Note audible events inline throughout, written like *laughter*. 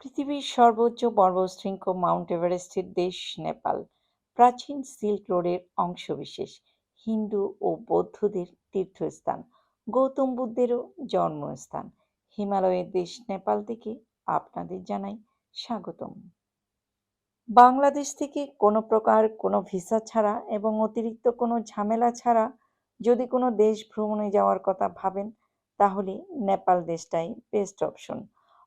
পৃথিবীর সর্বোচ্চ পর্বতশৃঙ্গ মাউন্ট এভারেস্টের দেশ নেপাল। প্রাচীন সিল্ক রোডের অংশবিশেষ হিন্দু ও বৌদ্ধদের তীর্থস্থান। গৌতম বুদ্ধেরও জন্মস্থান। হিমালয়ের দেশ নেপাল থেকে আপনাদের জানাই স্বাগতম। বাংলাদেশ থেকে কোনো প্রকার কোনো ভিসা ছাড়া এবং অতিরিক্ত কোনো ঝামেলা ছাড়া যদি কোনো দেশ ভ্রমণে যাওয়ার কথা ভাবেন, তাহলে Nepal দেশটাই best option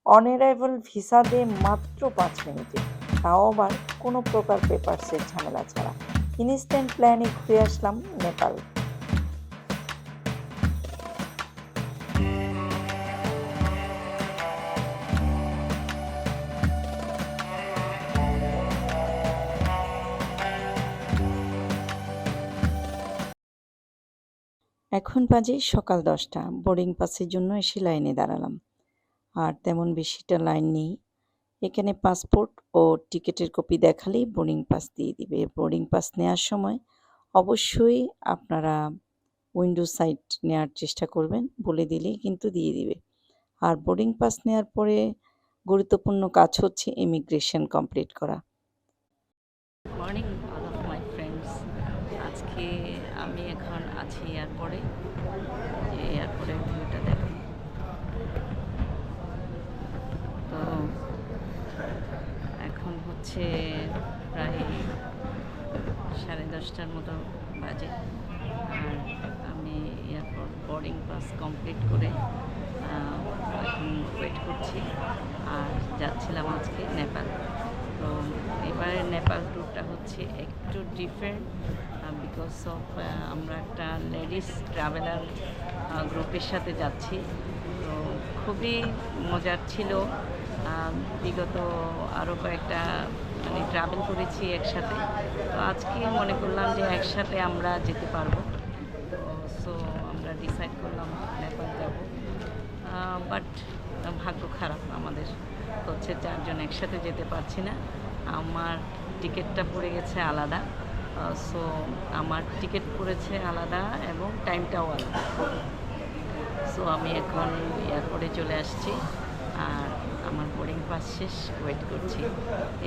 on arrival visa দিয়ে মাত্র পাঁচ মিনিটে। তাও আবার কোনো প্রকার পেপারসের ঝামেলা ছাড়া। ইনস্ট্যান্ট প্ল্যানে ঘুরে আসলাম নেপাল। এখন বাজে সকাল দশটা। বোর্ডিং পাসের জন্য এসে লাইনে দাঁড়ালাম। আর তেমন বেশিটা লাইন নেই। এখানে পাসপোর্ট ও টিকিটের কপি দেখালেই বোর্ডিং পাস দিয়ে দিবে। বোর্ডিং পাস নেওয়ার সময় অবশ্যই আপনারা উইন্ডো সাইড নেওয়ার চেষ্টা করবেন, বলে দিলেই কিন্তু দিয়ে দিবে। আর বোর্ডিং পাস নেওয়ার পরে গুরুত্বপূর্ণ কাজ হচ্ছে ইমিগ্রেশন কমপ্লিট করা। মর্নিং অল মাই ফ্রেন্ডস আজকে আমি এখন আছি এয়ারপোর্টে যে এয়ারপোর্টের ভিউটা দেখো তো এখন হচ্ছে প্রায় সাড়ে দশটার মতো বাজে। আর আমি এয়ারপোর্ট বোর্ডিং পাস কমপ্লিট করে এখন ওয়েট করছি। আর যাচ্ছিলাম আজকে নেপাল। তো এবারে নেপাল ট্যুরটা হচ্ছে একটু ডিফারেন্ট বিকজ অফ আমরা একটা লেডিস ট্রাভেলার গ্রুপের সাথে যাচ্ছি। তো খুবই মজার ছিল। বিগত আরও কয়েকটা মানে ট্রাভেল করেছি একসাথে। তো আজকে মনে করলাম যে একসাথে আমরা যেতে পারব। সো আমরা ডিসাইড করলাম নেপাল যাব। বাট ভাগ্য খারাপ আমাদের। হচ্ছে চারজন একসাথে যেতে পারছি না। আমার টিকিটটা পড়ে গেছে আলাদা। সো আমার টিকিট পড়েছে আলাদা এবং টাইমটাও আলাদা। সো আমি এখন এয়ারপোর্টে চলে আসছি। আর আমার বোর্ডিং পাস শেষ ওয়েট করছি।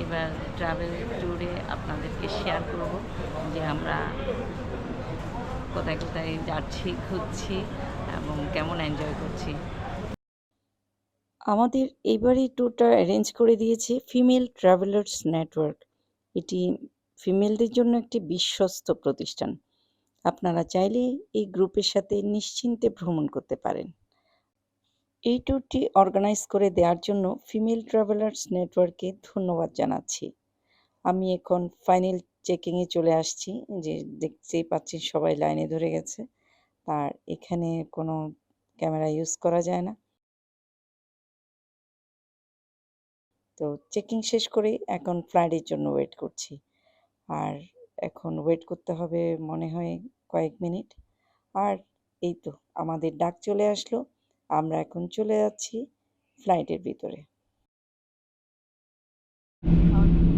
এবার ট্রাভেল ট্যুরে আপনাদেরকে শেয়ার করব যে আমরা কোথায় কোথায় যাচ্ছি, ঘুরছি এবং কেমন এনজয় করছি। আমাদের এবারে ট্যুরটা অ্যারেঞ্জ করে দিয়েছে ফিমেল ট্রাভেলার্স নেটওয়ার্ক এটি ফিমেলদের জন্য একটি বিশ্বস্ত প্রতিষ্ঠান। আপনারা চাইলে এই গ্রুপের সাথে নিশ্চিন্তে ভ্রমণ করতে পারেন। এই ট্যুরটি অর্গানাইজ করে দেওয়ার জন্য ফিমেল ট্রাভেলার্স নেটওয়ার্কে ধন্যবাদ জানাচ্ছি। আমি এখন ফাইনাল চেকিংয়ে চলে আসছি, যে দেখতেই পাচ্ছি সবাই লাইনে ধরে গেছে। আর এখানে কোনো ক্যামেরা ইউজ করা যায় না। তো চেকিং শেষ করে এখন ফ্লাইটের জন্য ওয়েট করছি। আর এখন ওয়েট করতে হবে মনে হয় কয়েক মিনিট আর এই তো, আমাদের ডাক চলে আসলো। আমরা এখন চলে যাচ্ছি ফ্লাইটের ভিতরে।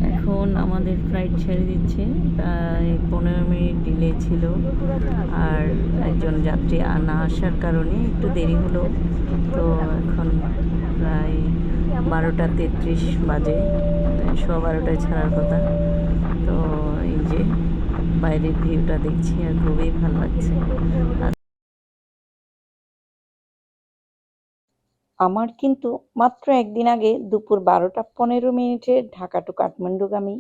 এখন আমাদের ফ্লাইট ছেড়ে দিচ্ছে। প্রায় পনেরো মিনিট ডিলে ছিল। আর একজন যাত্রী না আসার কারণে একটু দেরি হলো। তো এখন প্রায় বারোটা তেত্রিশ বাজে। সোয়া বারোটায় ছাড়ার কথা। তো এই যে বাইরের ভিউটা দেখছি আর খুবই ভালো লাগছে। আমার কিন্তু মাত্র একদিন আগে দুপুর বারোটা পনেরো মিনিটে ঢাকা টু কাঠমান্ডুগামী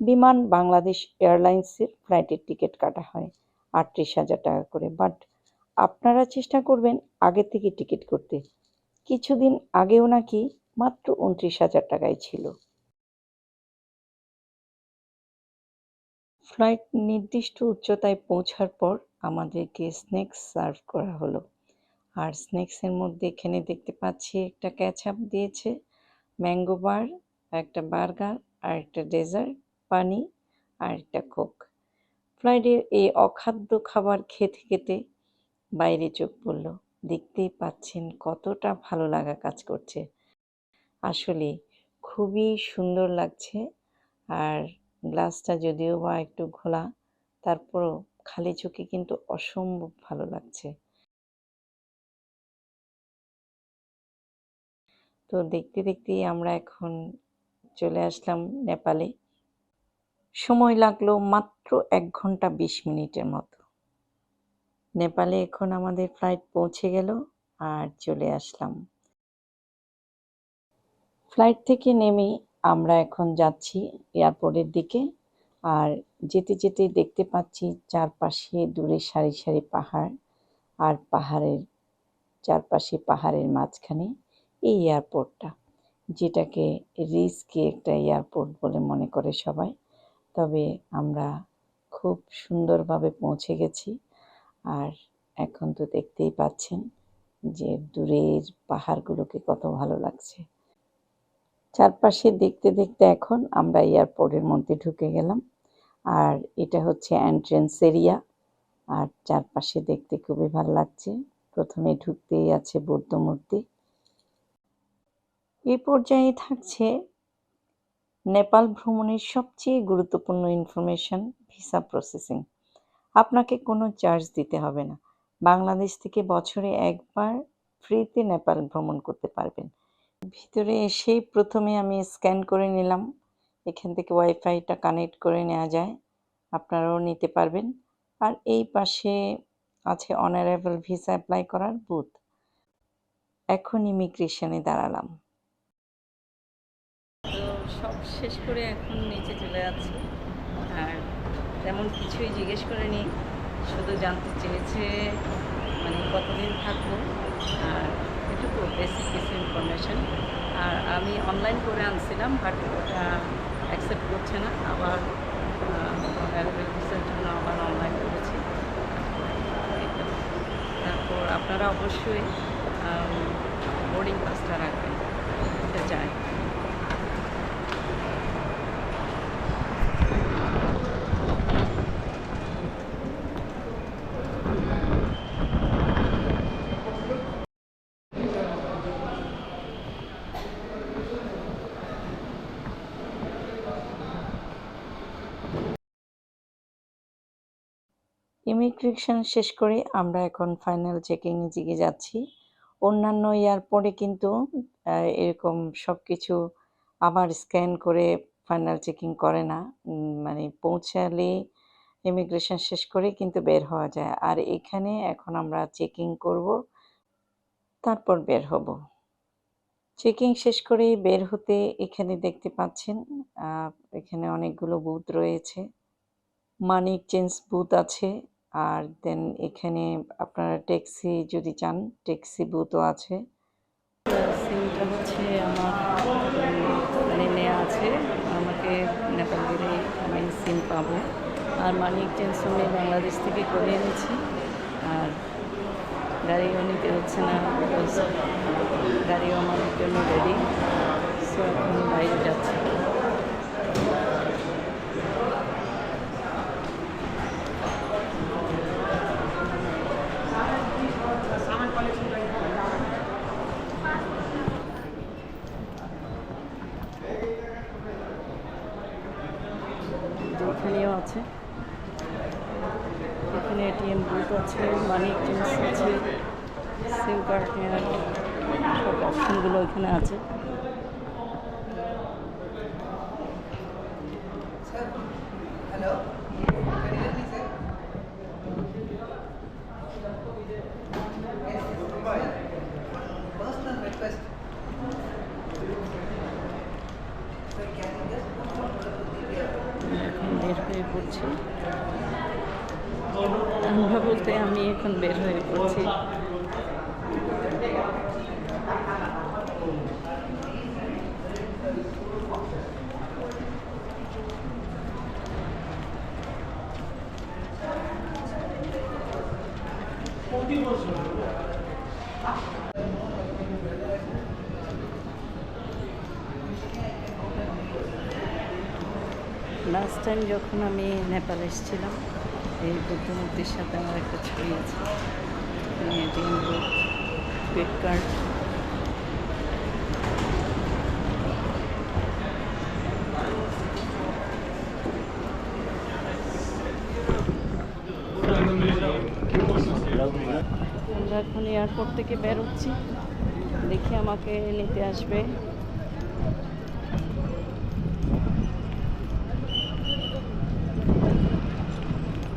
বিমান বাংলাদেশ এয়ারলাইন্সের ফ্লাইটের টিকিট কাটা হয়, আটত্রিশ হাজার টাকা করে। বাট আপনারা চেষ্টা করবেন আগে থেকে টিকিট করতে। কিছুদিন আগেও নাকি মাত্র উনত্রিশ হাজার টাকায় ছিল। ফ্লাইট নির্দিষ্ট উচ্চতায় পৌঁছার পর আমাদেরকে স্ন্যাক্স সার্ভ করা হলো। আর স্ন্যাক্সের মধ্যে এখানে দেখতে পাচ্ছি একটা ক্যাচআপ দিয়েছে ম্যাঙ্গো বার একটা বার্গার আর একটা ডেজার্ট পানি আর একটা কোক ফ্লাইটের এই অখাদ্য খাবার খেতে খেতে বাইরে চোখ পড়ল। দেখতেই পাচ্ছেন কতটা ভালো লাগা কাজ করছে। আসলে খুবই সুন্দর লাগছে আর গ্লাসটা যদিও বা একটু ঘোলা, তারপরও খালি চোখে কিন্তু অসম্ভব ভালো লাগছে। তো দেখতে দেখতেই আমরা এখন চলে আসলাম নেপালে। সময় লাগল মাত্র এক ঘণ্টা বিশ মিনিটের মতো। নেপালে এখন আমাদের ফ্লাইট পৌঁছে গেল আর চলে আসলাম। ফ্লাইট থেকে নেমে আমরা এখন যাচ্ছি এয়ারপোর্টের দিকে আর যেতে যেতে দেখতে পাচ্ছি চারপাশে দূরে সারি সারি পাহাড় আর পাহাড়ের, চারপাশে পাহাড়ের মাঝখানে এই এয়ারপোর্টটা যেটাকে রিস্কি একটা এয়ারপোর্ট বলে মনে করে সবাই। তবে আমরা খুব সুন্দরভাবে পৌঁছে গেছি। আর এখন তো দেখতেই পাচ্ছেন যে দূরের পাহাড়গুলোকে কত ভালো লাগছে। চারপাশে দেখতে দেখতে এখন আমরা এয়ারপোর্টের মধ্যে ঢুকে গেলাম। আর এটা হচ্ছে এন্ট্রেন্স এরিয়া আর চারপাশে দেখতে খুবই ভালো লাগছে। প্রথমে ঢুকতেই আছে বৌদ্ধ মূর্তি। এই পর্যায়ে থাকছে নেপাল ভ্রমণের সবচেয়ে গুরুত্বপূর্ণ ইনফরমেশন ভিসা প্রসেসিং আপনাকে কোনো চার্জ দিতে হবে না। বাংলাদেশ থেকে বছরে একবার ফ্রিতে নেপাল ভ্রমণ করতে পারবেন। ভিতরে এসেই প্রথমে আমি স্ক্যান করে নিলাম। এখান থেকে ওয়াইফাইটা কানেক্ট করে নেওয়া যায়। আপনারাও নিতে পারবেন। আর এই পাশে আছে অনারেবল ভিসা অ্যাপ্লাই করার বুথ এখন ইমিগ্রেশনে দাঁড়ালাম। শেষ করে এখন নিচে চলে যাচ্ছি। আর তেমন কিছুই জিজ্ঞেস করে নি শুধু জানতে চেয়েছে মানে কতদিন থাকব। আর এটুকু বেসিক কিছু ইনফরমেশন আর আমি অনলাইন করে আনছিলাম বাট ওটা অ্যাকসেপ্ট করছে না। আবার অ্যাভেলেবেল জন্য আবার অনলাইন করেছি। তারপর আপনারা অবশ্যই বোর্ডিং পাসটা রাখবেন এটা চাই ইমিগ্রেশন শেষ করে আমরা এখন ফাইনাল চেকিং এর দিকে যাচ্ছি। অন্যান্য এয়ারপোর্টে কিন্তু এরকম সব কিছু আবার স্ক্যান করে ফাইনাল চেকিং করে না। মানে পৌঁছালে ইমিগ্রেশন শেষ করে কিন্তু বের হওয়া যায়। আর এখানে এখন আমরা চেকিং করব, তারপর বের হব। চেকিং শেষ করে বের হতে এখানে দেখতে পাচ্ছেন এখানে অনেকগুলো বুথ রয়েছে। মানি চেঞ্জ বুথ আছে। আর দেন এখানে আপনারা ট্যাক্সি যদি চান, ট্যাক্সি বুথও আছে। সিমটা হচ্ছে আমার মানে নেওয়া আছে। আমাকে নেপাল গেলে আমি সিম পাবো। আর মানি এক্সচেঞ্জ আমি বাংলাদেশ থেকে করে এনেছি। আর গাড়িও নিতে হচ্ছে না গাড়িও আমার জন্য রেডি সো এখন বাইরে যাচ্ছি এখানেও আছে এখানে এটিএম বুথ আছে মানি এক্সচেঞ্জ আছে সিম কার্ড নেওয়ার সব অপশনগুলো এখানে আছে। এখন বের হয়ে পড়ছি। আমরা বলতে আমি এখন বের হয়ে পড়ছি। লাস্ট টাইম যখন আমি নেপাল এসেছিলাম এই বুদ্ধমূর্তির সাথে আমার একটা ছবি আছে। কার্ড আমরা এখন এয়ারপোর্ট থেকে বেরোচ্ছি দেখি আমাকে নিতে আসবে।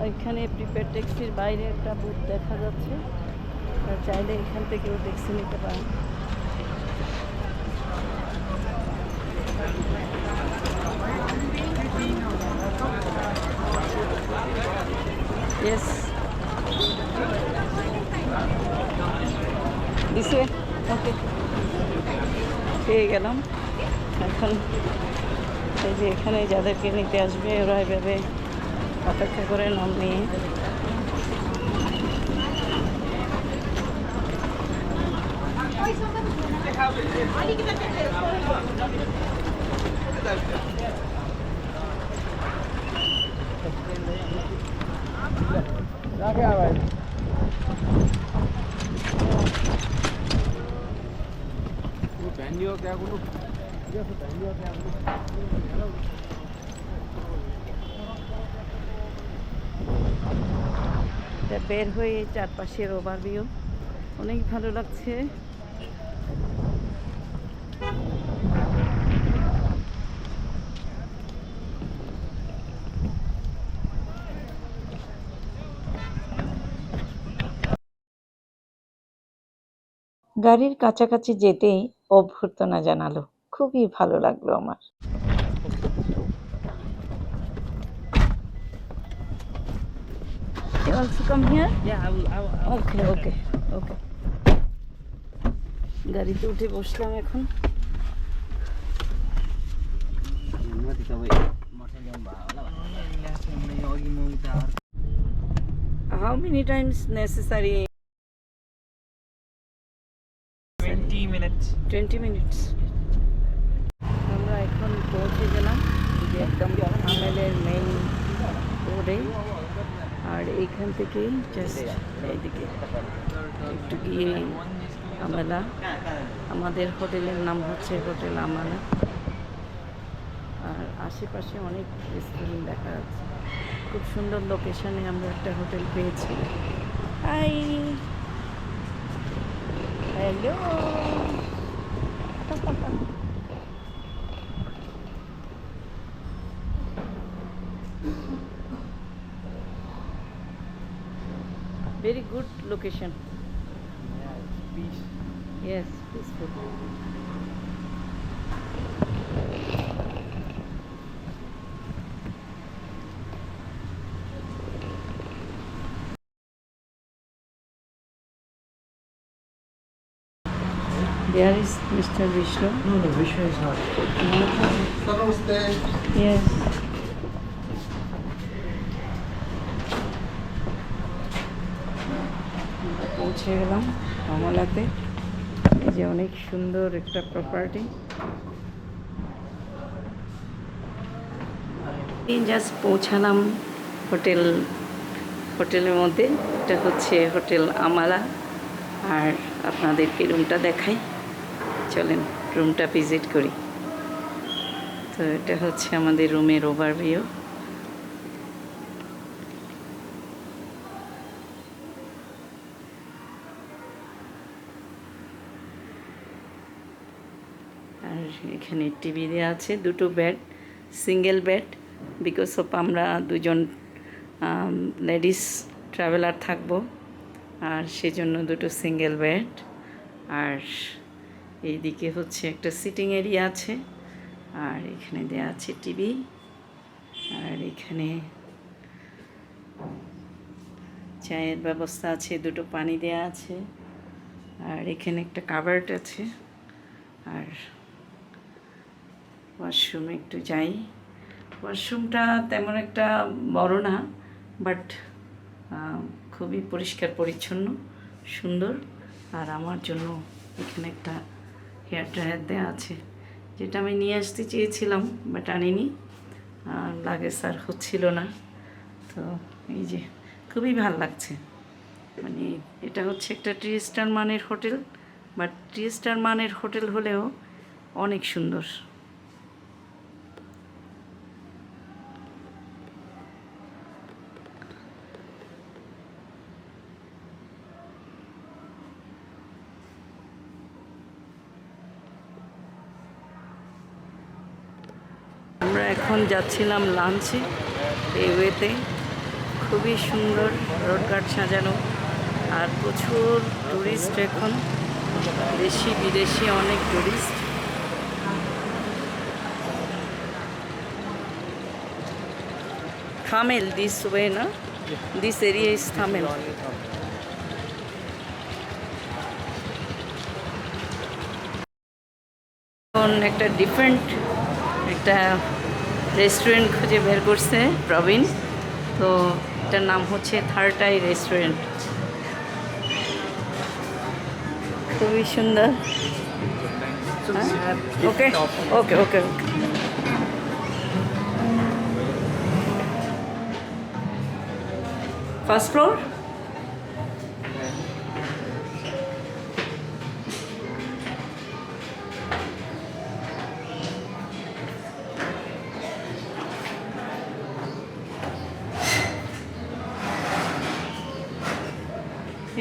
ওইখানে প্রিপেড ট্যাক্সির বাইরে একটা বুথ দেখা যাচ্ছে চাইলে এখান থেকেও ট্যাক্সি নিতে পারেন Yes. This way? পেয়ে গেলাম এখন এই যে এখানে যাদেরকে নিতে আসবে, ওরা এভাবে অপেক্ষা করে নামি রাখে আবার ব্যান্ডিও কে কোনো ব্যান্ডিও এটা বের হয়ে চারপাশের ওভারভিউ অনেক ভালো লাগছে। গাড়ির কাছাকাছি যেতেই অভ্যর্থনা জানালো। খুবই ভালো লাগল আমার। also come here? Yeah, I will. I will, I will okay, okay, okay. গাড়িতে উঠে বসলাম এখন How many times necessary? 20 minutes. 20 minutes. আমরা এখন পৌঁছে গেলাম একদম আমেলের মেইন রোডে আর এইখান থেকে জাস্ট এইদিকে। একটু গিয়ে আমেলা। আমাদের হোটেলের নাম হচ্ছে হোটেল আমালা। আর আশেপাশে অনেক রেস্টুরেন্ট দেখা যাচ্ছে। খুব সুন্দর লোকেশনে আমরা একটা হোটেল পেয়েছি। Hi hello *laughs* very good location. Yes peaceful. There is mr vishnu. No, no, Vishnu is not. yes পৌঁছে গেলাম কমলাতে। এই যে অনেক সুন্দর একটা প্রপার্টি জাস্ট পৌঁছালাম হোটেল, হোটেলের মধ্যে। এটা হচ্ছে হোটেল আমালা। আর আপনাদেরকে রুমটা দেখাই। চলেন রুমটা ভিজিট করি। তো এটা হচ্ছে আমাদের রুমের ওভারভিউ আর এখানে টিভি দেওয়া আছে, দুটো bed single bed because of আমরা দুজন লেডিস ট্রাভেলার থাকব, আর সেজন্য দুটো সিঙ্গেল বেড আর এইদিকে হচ্ছে একটা সিটিং এরিয়া আছে, আর এখানে দেওয়া আছে টিভি আর এখানে চায়ের ব্যবস্থা আছে, দুটো পানি দেওয়া আছে, আর এখানে একটা কাভার্ড আছে, আর ওয়াশরুমে একটু যাই। ওয়াশরুমটা তেমন একটা বড় না বাট খুবই পরিষ্কার পরিচ্ছন্ন, সুন্দর। আর আমার জন্য এখানে একটা হেয়ার ড্রায়ার দেওয়া আছে, যেটা আমি নিয়ে আসতে চেয়েছিলাম বাট আনিনি। আর লাগে স্যার হচ্ছিল না। তো এই যে, খুবই ভালো লাগছে। মানে এটা হচ্ছে একটা ট্রি স্টার মানের হোটেল বাট ট্রি স্টার মানের হোটেল হলেও অনেক সুন্দর আমরা এখন যাচ্ছিলাম লাঞ্চে, এই ওয়েতে। খুবই সুন্দর রোডঘাট সাজানো। আর প্রচুর টুরিস্ট এখন। দেশি বিদেশি অনেক টুরিস্ট। থামেল দিস ওয়ে না? This area is Thamel. একটা ডিফারেন্ট একটা রেস্টুরেন্ট খুঁজে বের করছে প্রবীণ। তো এটার নাম হচ্ছে থার্ড আই রেস্টুরেন্ট। খুবই সুন্দর। Okay okay okay okay. First floor?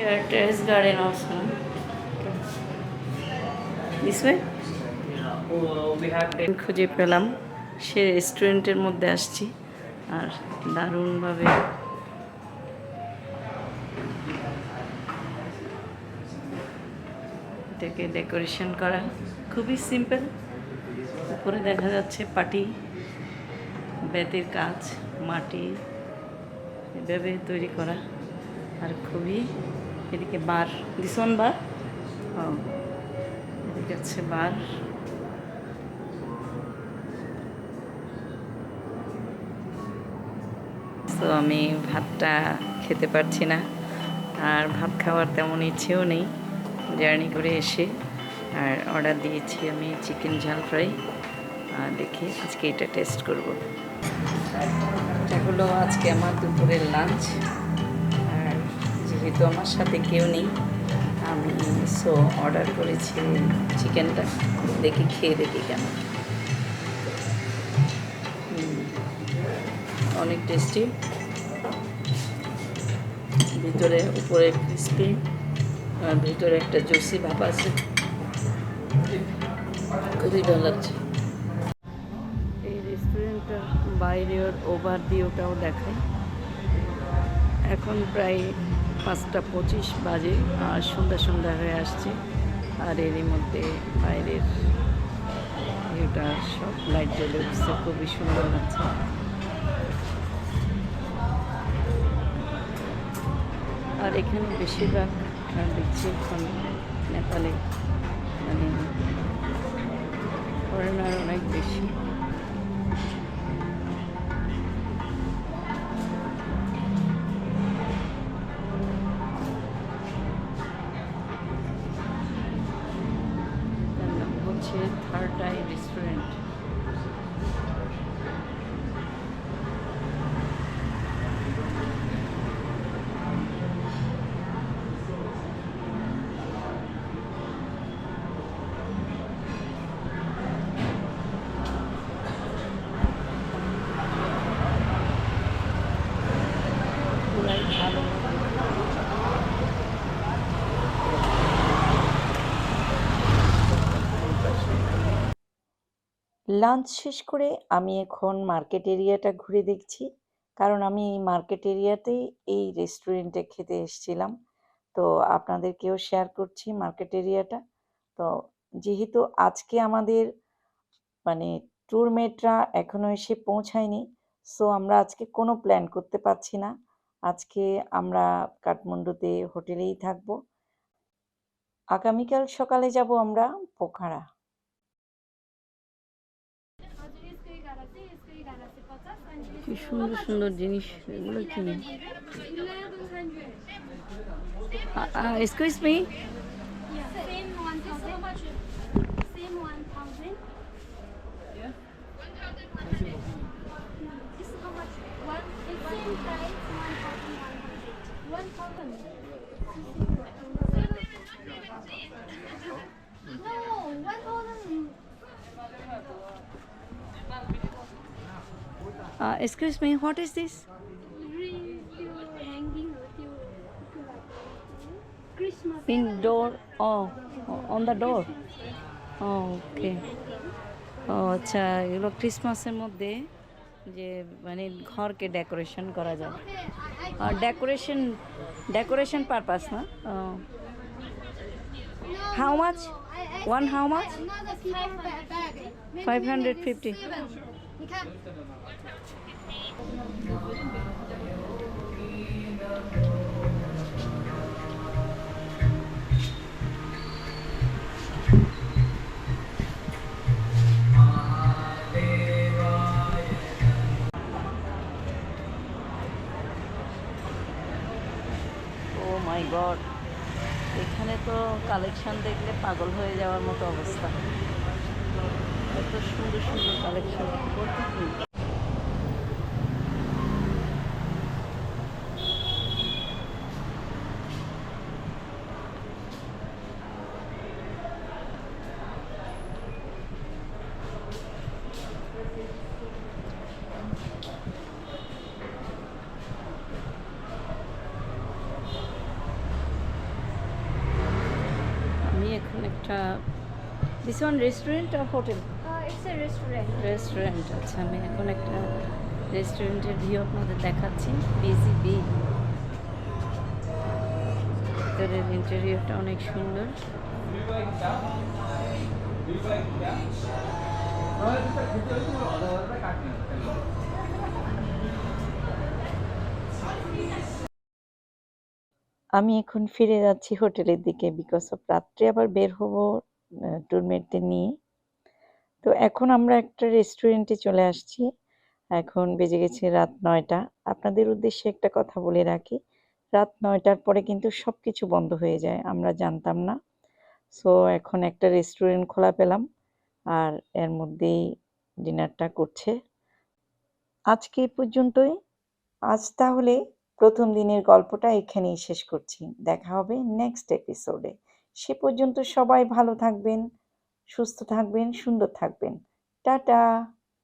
Terrace garden also. This way? we have খুঁজে পেলাম। সে রেস্টুরেন্টের মধ্যে আসছি। আর দারুণভাবে এটাকে ডেকোরেশন করা। খুবই সিম্পল উপরে দেখা যাচ্ছে পাটি বেতের কাজ মাটি এভাবে তৈরি করা। আর খুবই এদিকে বার দিসন বার? ও এদিকে হচ্ছে বার। তো আমি ভাতটা খেতে পারছি না আর ভাত খাওয়ার তেমন ইচ্ছেও নেই। জার্নি করে এসে আর অর্ডার দিয়েছি আমি চিকেন ঝাল ফ্রাই। আর দেখি আজকে এটা টেস্ট করব। এটা হলো আজকে আমার দুপুরের লাঞ্চ। যেহেতু আমার সাথে কেউ নেই আমি সো অর্ডার করেছি চিকেনটা দেখি খেয়ে দেখি হুম, অনেক টেস্টি ভিতরে উপরে ক্রিস্পি আর ভিতরে একটা জুসি ভাব আছে। খুবই ভালো লাগছে। এই রেস্টুরেন্টটার বাইরের ওভার ভিউটাও দেখায় এখন প্রায় পাঁচটা পঁচিশ বাজে, আর সন্ধ্যা সন্ধ্যা হয়ে আসছে। আর এরই মধ্যে বাইরের ভিউটা, সব লাইট জ্বলে উঠছে, খুবই সুন্দর লাগছে। আর এখানে বেশিরভাগ দেখছি এখন নেপালে মানে ফরেনার অনেক বেশি। লাঞ্চ শেষ করে আমি এখন মার্কেট এরিয়াটা ঘুরে দেখছি। কারণ আমি এই মার্কেট এরিয়াতেই এই রেস্টুরেন্টে খেতে এসেছিলাম। তো আপনাদেরকেও শেয়ার করছি মার্কেট এরিয়াটা তো যেহেতু আজকে আমাদের মানে ট্যুর মেটরা এখনও এসে পৌঁছায়নি সো আমরা আজকে কোনো প্ল্যান করতে পারছি না। আজকে আমরা কাঠমান্ডুতে হোটেলেই থাকব। আগামীকাল সকালে যাব আমরা পোখারা। কি সুন্দর সুন্দর জিনিস এগুলো কি excuse me this Really, you hanging with you. Christmas. Indoor O on the door okay ও আচ্ছা এগুলো ক্রিসমাসের মধ্যে যে মানে ঘরকে ডেকোরেশন করা যায় আর ডেকোরেশন ডেকোরেশন পারপাস না how much one how much five hundred fifty. Okay. My God এখানে তো কালেকশন দেখলে পাগল হয়ে যাওয়ার মতো অবস্থা। এত সুন্দর সুন্দর কালেকশন আমি এখন একটা দিস ওয়ান রেস্টুরেন্ট আর হোটেল. রেস্টুরেন্ট আচ্ছা আমি এখন একটা রেস্টুরেন্টের ভিউ আপনাদের দেখাচ্ছি বিজি বি ভিতরের ইন্টেরিয়রটা অনেক সুন্দর। আমি এখন ফিরে যাচ্ছি হোটেলের দিকে বিকজ অফ রাত্রে আবার বের হব। টুরমেটদের নিয়ে। তো এখন আমরা একটা রেস্টুরেন্টে চলে আসছি। এখন বেজে গেছে রাত নয়টা। আপনাদের উদ্দেশ্যে একটা কথা বলে রাখি। রাত নয়টার পরে কিন্তু সব কিছু বন্ধ হয়ে যায়, আমরা জানতাম না। সো এখন একটা রেস্টুরেন্ট খোলা পেলাম আর এর মধ্যেই ডিনারটা করছে। আজকে পর্যন্তই। আজ তাহলে প্রথম দিনের গল্পটা এখানেই শেষ করছি। দেখা হবে নেক্সট এপিসোডে সে পর্যন্ত সবাই ভালো থাকবেন সুস্থ থাকবেন সুন্দর থাকবেন। টাটা।